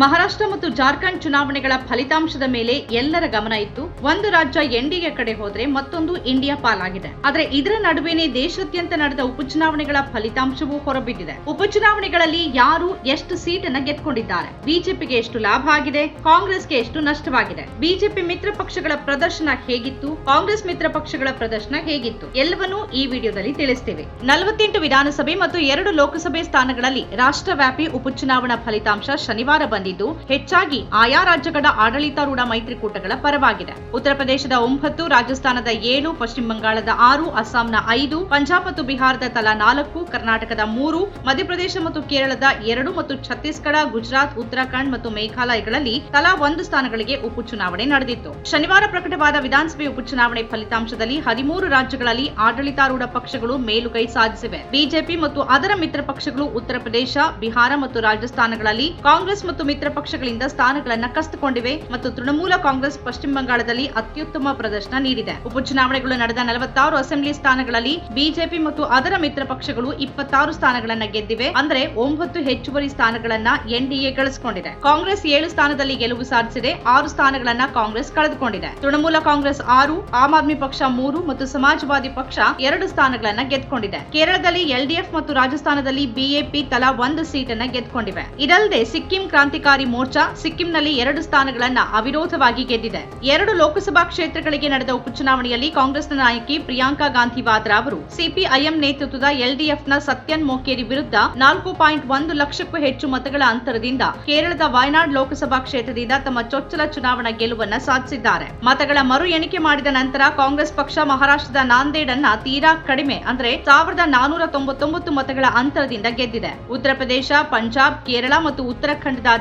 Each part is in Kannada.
ಮಹಾರಾಷ್ಟ್ರ ಮತ್ತು ಜಾರ್ಖಂಡ್ ಚುನಾವಣೆಗಳ ಫಲಿತಾಂಶದ ಮೇಲೆ ಎಲ್ಲರ ಗಮನ ಇತ್ತು. ಒಂದು ರಾಜ್ಯ ಎನ್ಡಿಎ ಕಡೆ ಹೋದ್ರೆ ಮತ್ತೊಂದು ಇಂಡಿಯಾ ಪಾಲಾಗಿದೆ. ಆದ್ರೆ ಇದರ ನಡುವೆನೆ ದೇಶಾದ್ಯಂತ ನಡೆದ ಉಪಚುನಾವಣೆಗಳ ಫಲಿತಾಂಶವೂ ಹೊರಬಿದ್ದಿದೆ. ಉಪಚುನಾವಣೆಗಳಲ್ಲಿ ಯಾರು ಎಷ್ಟು ಸೀಟನ್ನ ಗೆದ್ಕೊಂಡಿದ್ದಾರೆ? ಬಿಜೆಪಿಗೆ ಎಷ್ಟು ಲಾಭ ಆಗಿದೆ? ಕಾಂಗ್ರೆಸ್ಗೆ ಎಷ್ಟು ನಷ್ಟವಾಗಿದೆ? ಬಿಜೆಪಿ ಮಿತ್ರ ಪಕ್ಷಗಳ ಪ್ರದರ್ಶನ ಹೇಗಿತ್ತು? ಕಾಂಗ್ರೆಸ್ ಮಿತ್ರ ಪಕ್ಷಗಳ ಪ್ರದರ್ಶನ ಹೇಗಿತ್ತು? ಎಲ್ಲವನ್ನೂ ಈ ವಿಡಿಯೋದಲ್ಲಿ ತಿಳಿಸ್ತೇವೆ. ನಲವತ್ತೆಂಟು ವಿಧಾನಸಭೆ ಮತ್ತು ಎರಡು ಲೋಕಸಭೆ ಸ್ಥಾನಗಳಲ್ಲಿ ರಾಷ್ಟ್ರವ್ಯಾಪಿ ಉಪಚುನಾವಣಾ ಫಲಿತಾಂಶ ಶನಿವಾರ ಬಂದಿದ್ದು ಹೆಚ್ಚಾಗಿ ಆಯಾ ರಾಜ್ಯಗಳ ಆಡಳಿತಾರೂಢ ಮೈತ್ರಿಕೂಟಗಳ ಪರವಾಗಿದೆ. ಉತ್ತರ ಪ್ರದೇಶದ ಒಂಬತ್ತು, ರಾಜಸ್ಥಾನದ ಏಳು, ಪಶ್ಚಿಮ ಬಂಗಾಳದ ಆರು, ಅಸ್ಸಾಂನ ಐದು, ಪಂಜಾಬ್ ಮತ್ತು ಬಿಹಾರದ ತಲಾ ನಾಲ್ಕು, ಕರ್ನಾಟಕದ ಮೂರು, ಮಧ್ಯಪ್ರದೇಶ ಮತ್ತು ಕೇರಳದ ಎರಡು ಮತ್ತು ಛತ್ತೀಸ್ಗಢ, ಗುಜರಾತ್, ಉತ್ತರಾಖಂಡ್ ಮತ್ತು ಮೇಘಾಲಯಗಳಲ್ಲಿ ತಲಾ ಒಂದು ಸ್ಥಾನಗಳಿಗೆ ಉಪಚುನಾವಣೆ ನಡೆದಿತ್ತು. ಶನಿವಾರ ಪ್ರಕಟವಾದ ವಿಧಾನಸಭೆ ಉಪಚುನಾವಣೆ ಫಲಿತಾಂಶದಲ್ಲಿ ಹದಿಮೂರು ರಾಜ್ಯಗಳಲ್ಲಿ ಆಡಳಿತಾರೂಢ ಪಕ್ಷಗಳು ಮೇಲುಗೈ ಸಾಧಿಸಿವೆ. ಬಿಜೆಪಿ ಮತ್ತು ಅದರ ಮಿತ್ರ ಪಕ್ಷಗಳು ಉತ್ತರ ಪ್ರದೇಶ, ಬಿಹಾರ ಮತ್ತು ರಾಜಸ್ಥಾನಗಳಲ್ಲಿ ಕಾಂಗ್ರೆಸ್ ಮತ್ತು ಮಿತ್ರ ಪಕ್ಷಗಳಿಂದ ಸ್ಥಾನಗಳನ್ನ ಕಸಿದುಕೊಂಡಿವೆ ಮತ್ತು ತೃಣಮೂಲ ಕಾಂಗ್ರೆಸ್ ಪಶ್ಚಿಮ ಬಂಗಾಳದಲ್ಲಿ ಅತ್ಯುತ್ತಮ ಪ್ರದರ್ಶನ ನೀಡಿದೆ. ಉಪಚುನಾವಣೆಗಳು ನಡೆದ ನಲವತ್ತಾರು ಅಸೆಂಬ್ಲಿ ಸ್ಥಾನಗಳಲ್ಲಿ ಬಿಜೆಪಿ ಮತ್ತು ಅದರ ಮಿತ್ರ ಪಕ್ಷಗಳು ಇಪ್ಪತ್ತಾರು ಸ್ಥಾನಗಳನ್ನ ಗೆದ್ದಿವೆ. ಅಂದ್ರೆ ಒಂಬತ್ತು ಹೆಚ್ಚುವರಿ ಸ್ಥಾನಗಳನ್ನ ಎನ್ಡಿಎ ಗಳಿಸಿಕೊಂಡಿದೆ. ಕಾಂಗ್ರೆಸ್ ಏಳು ಸ್ಥಾನದಲ್ಲಿ ಗೆಲುವು ಸಾಧಿಸಿದೆ. ಆರು ಸ್ಥಾನಗಳನ್ನ ಕಾಂಗ್ರೆಸ್ ಕಳೆದುಕೊಂಡಿದೆ. ತೃಣಮೂಲ ಕಾಂಗ್ರೆಸ್ ಆರು, ಆಮ್ ಆದ್ಮಿ ಪಕ್ಷ ಮೂರು ಮತ್ತು ಸಮಾಜವಾದಿ ಪಕ್ಷ ಎರಡು ಸ್ಥಾನಗಳನ್ನ ಗೆದ್ದುಕೊಂಡಿದೆ ಕೇರಳದಲ್ಲಿ ಎಲ್ಡಿಎಫ್ ಮತ್ತು ರಾಜಸ್ಥಾನದಲ್ಲಿ ಬಿಎಪಿ ತಲಾ ಒಂದು ಸೀಟನ್ನ ಗೆದ್ದುಕೊಂಡಿವೆ ಇದಲ್ಲದೆ ಸಿಕ್ಕಿಂ ಕ್ರಾಂತಿಕಾರಿ ಮೋರ್ಚಾ ಸಿಕ್ಕಿಂನಲ್ಲಿ ಎರಡು ಸ್ಥಾನಗಳನ್ನು ಅವಿರೋಧವಾಗಿ ಗೆದ್ದಿದೆ. ಎರಡು ಲೋಕಸಭಾ ಕ್ಷೇತ್ರಗಳಿಗೆ ನಡೆದ ಉಪಚುನಾವಣೆಯಲ್ಲಿ ಕಾಂಗ್ರೆಸ್ನ ನಾಯಕಿ ಪ್ರಿಯಾಂಕಾ ಗಾಂಧಿ ವಾದ್ರಾ ಅವರು ಸಿಪಿಐಎಂ ನೇತೃತ್ವದ ಎಲ್ಡಿಎಫ್ನ ಸತ್ಯನ್ ಮೊಕೇರಿ ವಿರುದ್ಧ ನಾಲ್ಕು ಪಾಯಿಂಟ್ ಒಂದು ಲಕ್ಷಕ್ಕೂ ಹೆಚ್ಚು ಮತಗಳ ಅಂತರದಿಂದ ಕೇರಳದ ವಯನಾಡ್ ಲೋಕಸಭಾ ಕ್ಷೇತ್ರದಿಂದ ತಮ್ಮ ಚೊಚ್ಚಲ ಚುನಾವಣಾ ಗೆಲುವನ್ನ ಸಾಧಿಸಿದ್ದಾರೆ. ಮತಗಳ ಮರು ಎಣಿಕೆ ಮಾಡಿದ ನಂತರ ಕಾಂಗ್ರೆಸ್ ಪಕ್ಷ ಮಹಾರಾಷ್ಟ್ರದ ನಾಂದೇಡ್ ಅನ್ನ ತೀರಾ ಕಡಿಮೆ ಅಂದ್ರೆ ಸಾವಿರದ ನಾನೂರ ತೊಂಬತ್ತೊಂಬತ್ತು ಮತಗಳ ಅಂತರದಿಂದ ಗೆದ್ದಿದೆ. ಉತ್ತರ ಪ್ರದೇಶ, ಪಂಜಾಬ್, ಕೇರಳ ಮತ್ತು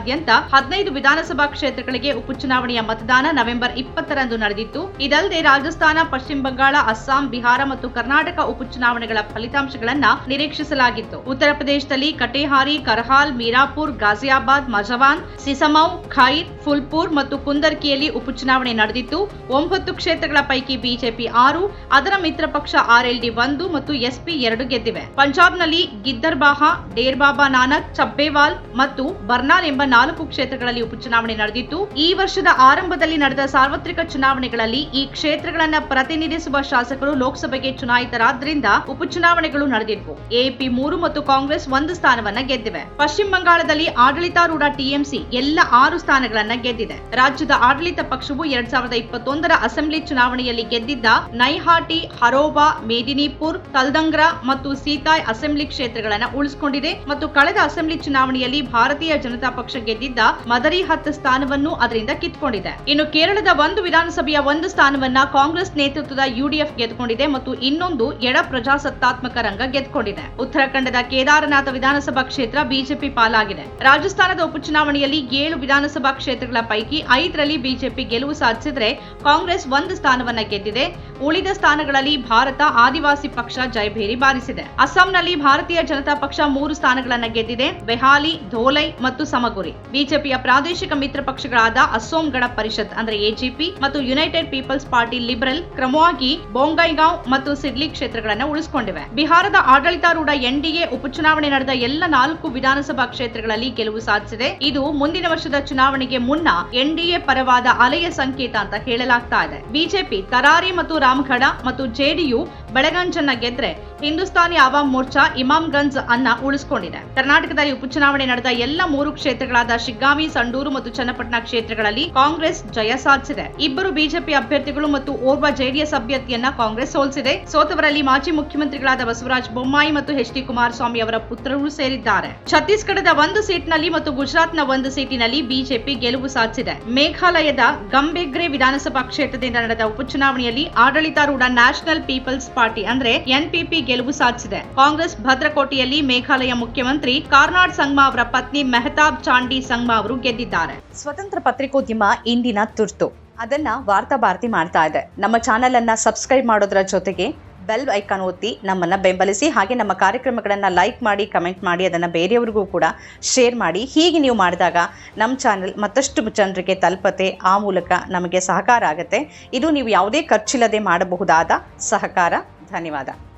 ಉತ್ತರಾಖಂಡದಾದ್ಯಂತ ಹದಿನೈದು ವಿಧಾನಸಭಾ ಕ್ಷೇತ್ರಗಳಿಗೆ ಉಪಚುನಾವಣೆಯ ಮತದಾನ ನವೆಂಬರ್ ಇಪ್ಪತ್ತರಂದು ನಡೆದಿತ್ತು. ಇದಲ್ಲದೆ ರಾಜಸ್ಥಾನ, ಪಶ್ಚಿಮ ಬಂಗಾಳ, ಅಸ್ಸಾಂ, ಬಿಹಾರ ಮತ್ತು ಕರ್ನಾಟಕ ಉಪಚುನಾವಣೆಗಳ ಫಲಿತಾಂಶಗಳನ್ನು ನಿರೀಕ್ಷಿಸಲಾಗಿತ್ತು. ಉತ್ತರ ಪ್ರದೇಶದಲ್ಲಿ ಕಟೇಹಾರಿ, ಕರ್ಹಾಲ್, ಮೀರಾಪುರ್ ಗಾಜಿಯಾಬಾದ್ ಮಜವಾನ್, ಸಿಸಮೌ, ಖೈರ್, ಫುಲ್ಪುರ್ ಮತ್ತು ಕುಂದರ್ಕಿಯಲ್ಲಿ ಉಪಚುನಾವಣೆ ನಡೆದಿತ್ತು. ಒಂಬತ್ತು ಕ್ಷೇತ್ರಗಳ ಪೈಕಿ ಬಿಜೆಪಿ ಆರು, ಅದರ ಮಿತ್ರ ಪಕ್ಷ ಆರ್ಎಲ್ಡಿ ಒಂದು ಮತ್ತು ಎಸ್ಪಿ ಎರಡು ಗೆದ್ದಿವೆ. ಪಂಜಾಬ್ನಲ್ಲಿ ಗಿದ್ದರ್ಬಾಹಾ, ಡೇರ್ಬಾಬಾ ನಾನಕ್ ಚಬ್ಬೇವಾಲ್ ಮತ್ತು ಬರ್ನಾಲ್ ಎಂಬ ನಾಲ್ಕು ಕ್ಷೇತ್ರಗಳಲ್ಲಿ ಉಪಚುನಾವಣೆ ನಡೆದಿತ್ತು. ಈ ವರ್ಷದ ಆರಂಭದಲ್ಲಿ ನಡೆದ ಸಾರ್ವತ್ರಿಕ ಚುನಾವಣೆಗಳಲ್ಲಿ ಈ ಕ್ಷೇತ್ರಗಳನ್ನು ಪ್ರತಿನಿಧಿಸುವ ಶಾಸಕರು ಲೋಕಸಭೆಗೆ ಚುನಾಯಿತರಾದ್ರಿಂದ ಉಪಚುನಾವಣೆಗಳು ನಡೆದಿದ್ವು. ಎಪಿ ಮೂರು ಮತ್ತು ಕಾಂಗ್ರೆಸ್ ಒಂದು ಸ್ಥಾನವನ್ನ ಗೆದ್ದಿವೆ. ಪಶ್ಚಿಮ ಬಂಗಾಳದಲ್ಲಿ ಆಡಳಿತಾರೂಢ ಟಿಎಂಸಿ ಎಲ್ಲ ಆರು ಸ್ಥಾನಗಳನ್ನ ಗೆದ್ದಿದೆ. ರಾಜ್ಯದ ಆಡಳಿತ ಪಕ್ಷವು ಎರಡ್ ಸಾವಿರದ ಇಪ್ಪತ್ತೊಂದರ ಅಸೆಂಬ್ಲಿ ಚುನಾವಣೆಯಲ್ಲಿ ಗೆದ್ದಿದ್ದ ನೈಹಾಟಿ, ಹರೋಬಾ, ಮೇದಿನಿಪುರ್, ತಲ್ದಂಗ್ರ ಮತ್ತು ಸೀತಾಯ್ ಅಸೆಂಬ್ಲಿ ಕ್ಷೇತ್ರಗಳನ್ನ ಉಳಿಸಿಕೊಂಡಿದೆ. ಮತ್ತು ಕಳೆದ ಅಸೆಂಬ್ಲಿ ಚುನಾವಣೆಯಲ್ಲಿ ಭಾರತೀಯ ಜನತಾ ಪಕ್ಷ ಗೆದ್ದಿದ್ದ ಮದರಿ ಹತ್ತು ಸ್ಥಾನವನ್ನು ಅದರಿಂದ ಕಿತ್ಕೊಂಡಿದೆ. ಇನ್ನು ಕೇರಳದ ಒಂದು ವಿಧಾನಸಭೆಯ ಒಂದು ಸ್ಥಾನವನ್ನ ಕಾಂಗ್ರೆಸ್ ನೇತೃತ್ವದ ಯುಡಿಎಫ್ ಗೆದ್ದುಕೊಂಡಿದೆ ಮತ್ತು ಇನ್ನೊಂದು ಎಡ ಪ್ರಜಾಸತ್ತಾತ್ಮಕ ರಂಗ ಗೆದ್ದುಕೊಂಡಿದೆ ಉತ್ತರಾಖಂಡದ ಕೇದಾರನಾಥ ವಿಧಾನಸಭಾ ಕ್ಷೇತ್ರ ಬಿಜೆಪಿ ಪಾಲಾಗಿದೆ. ರಾಜಸ್ಥಾನದ ಉಪಚುನಾವಣೆಯಲ್ಲಿ ಏಳು ವಿಧಾನಸಭಾ ಕ್ಷೇತ್ರಗಳ ಪೈಕಿ ಐದರಲ್ಲಿ ಬಿಜೆಪಿ ಗೆಲುವು ಸಾಧಿಸಿದ್ರೆ ಕಾಂಗ್ರೆಸ್ ಒಂದು ಸ್ಥಾನವನ್ನ ಗೆದ್ದಿದೆ. ಉಳಿದ ಸ್ಥಾನಗಳಲ್ಲಿ ಭಾರತ ಆದಿವಾಸಿ ಪಕ್ಷ ಜಯಭೇರಿ ಬಾರಿಸಿದೆ. ಅಸ್ಸಾಂನಲ್ಲಿ ಭಾರತೀಯ ಜನತಾ ಪಕ್ಷ ಮೂರು ಸ್ಥಾನಗಳನ್ನು ಗೆದ್ದಿದೆ. ಬೆಹಾಲಿ, ಧೋಲೈ ಮತ್ತು ಸಮಗುರಿ. ಬಿಜೆಪಿಯ ಪ್ರಾದೇಶಿಕ ಮಿತ್ರ ಪಕ್ಷಗಳಾದ ಅಸ್ಸೋಂ ಗಣ ಪರಿಷತ್ ಅಂದ್ರೆ ಎಜಿಪಿ ಮತ್ತು ಯುನೈಟೆಡ್ ಪೀಪಲ್ಸ್ ಪಾರ್ಟಿ ಲಿಬರಲ್ ಕ್ರಮವಾಗಿ ಬೊಂಗೈಗಾಂವ್ ಮತ್ತು ಸಿಡ್ಲಿ ಕ್ಷೇತ್ರಗಳನ್ನು ಉಳಿಸಿಕೊಂಡಿವೆ. ಬಿಹಾರದ ಆಡಳಿತಾರೂಢ ಎನ್ಡಿಎ ಉಪಚುನಾವಣೆ ನಡೆದ ಎಲ್ಲ ನಾಲ್ಕು ವಿಧಾನಸಭಾ ಕ್ಷೇತ್ರಗಳಲ್ಲಿ ಗೆಲುವು ಸಾಧಿಸಿದೆ. ಇದು ಮುಂದಿನ ವರ್ಷದ ಚುನಾವಣೆಗೆ ಮುನ್ನ ಎನ್ಡಿಎ ಪರವಾದ ಅಲೆಯ ಸಂಕೇತ ಅಂತ ಹೇಳಲಾಗ್ತಾ ಇದೆ. ಬಿಜೆಪಿ ತರಾರಿ ಮತ್ತು ರಾಮಗಢ ಮತ್ತು ಜೆಡಿಯು ಬೆಳಗಂಜನ್ನ ಗೆದ್ರೆ ಹಿಂದೂಸ್ತಾನಿ ಆವಾಮ್ ಮೋರ್ಚಾ ಇಮಾಮ್ಗಂಜ್ ಅನ್ನ ಉಳಿಸಿಕೊಂಡಿದೆ. ಕರ್ನಾಟಕದಲ್ಲಿ ಉಪಚುನಾವಣೆ ನಡೆದ ಎಲ್ಲ ಮೂರು ಕ್ಷೇತ್ರಗಳಾದ ಶಿಗ್ಗಾವಿ ಸಂಡೂರು ಮತ್ತು ಚನ್ನಪಟ್ಟಣ ಕ್ಷೇತ್ರಗಳಲ್ಲಿ ಕಾಂಗ್ರೆಸ್ ಜಯ ಸಾಧಿಸಿದೆ. ಇಬ್ಬರು ಬಿಜೆಪಿ ಅಭ್ಯರ್ಥಿಗಳು ಮತ್ತು ಓರ್ವ ಜೆಡಿಎಸ್ ಅಭ್ಯರ್ಥಿಯನ್ನ ಕಾಂಗ್ರೆಸ್ ಸೋಲಿಸಿದೆ. ಸೋತವರಲ್ಲಿ ಮಾಜಿ ಮುಖ್ಯಮಂತ್ರಿಗಳಾದ ಬಸವರಾಜ ಬೊಮ್ಮಾಯಿ ಮತ್ತು ಎಚ್ ಡಿ ಕುಮಾರಸ್ವಾಮಿ ಅವರ ಪುತ್ರರು ಸೇರಿದ್ದಾರೆ. ಛತ್ತೀಸ್ಗಢದ ಒಂದು ಸೀಟ್ನಲ್ಲಿ ಮತ್ತು ಗುಜರಾತ್ನ ಒಂದು ಸೀಟಿನಲ್ಲಿ ಬಿಜೆಪಿ ಗೆಲುವು ಸಾಧಿಸಿದೆ. ಮೇಘಾಲಯದ ಗಂಬೆಗ್ರೆ ವಿಧಾನಸಭಾ ಕ್ಷೇತ್ರದಿಂದ ನಡೆದ ಉಪಚುನಾವಣೆಯಲ್ಲಿ ಆಡಳಿತಾರೂಢ ನ್ಯಾಷನಲ್ ಪೀಪಲ್ಸ್ ಪಾರ್ಟಿ ಅಂದ್ರೆ ಎನ್ಪಿಪಿ ಗೆಲುವು ಸಾಧಿಸಿದೆ. ಕಾಂಗ್ರೆಸ್ ಭದ್ರಕೋಟೆಯಲ್ಲಿ ಮೇಘಾಲಯ ಮುಖ್ಯಮಂತ್ರಿ ಕಾರ್ನಾಡ್ ಸಂಗ್ಮಾ ಅವರ ಪತ್ನಿ ಮೆಹತಾಬ್ ಚಾಂಡಿ ಸಂಗ್ಮಾ ಅವರು ಗೆದ್ದಿದ್ದಾರೆ. ಸ್ವತಂತ್ರ ಪತ್ರಿಕೋದ್ಯಮ ಇಂದಿನ ತುರ್ತು. ಅದನ್ನ ವಾರ್ತಾ ಭಾರತಿ ಮಾಡ್ತಾ ಇದೆ. ನಮ್ಮ ಚಾನೆಲ್ ಅನ್ನ ಸಬ್ಸ್ಕ್ರೈಬ್ ಮಾಡೋದ್ರ ಜೊತೆಗೆ ಬೆಲ್ ಐಕಾನ್ ಒತ್ತಿ ನಮ್ಮನ್ನ ಬೆಂಬಲಿಸಿ ಹಾಗೆ ನಮ್ಮ ಕಾರ್ಯಕ್ರಮಗಳನ್ನು ಲೈಕ್ ಮಾಡಿ, ಕಮೆಂಟ್ ಮಾಡಿ, ಅದನ್ನ ಬೇರೆಯವರಿಗೂ ಕೂಡ ಶೇರ್ ಮಾಡಿ. ಹೀಗೆ ನೀವು ಮಾಡಿದಾಗ ನಮ್ಮ ಚಾನೆಲ್ ಮತ್ತಷ್ಟು ಜನರಿಗೆ ತಲುಪತೆ, ಆ ಮೂಲಕ ನಮಗೆ ಸಹಕಾರ ಆಗುತ್ತೆ. ಇದು ನೀವು ಯಾವುದೇ ಖರ್ಚಿಲ್ಲದೆ ಮಾಡಬಹುದಾದ ಸಹಕಾರ. ధన్యవాదాలు.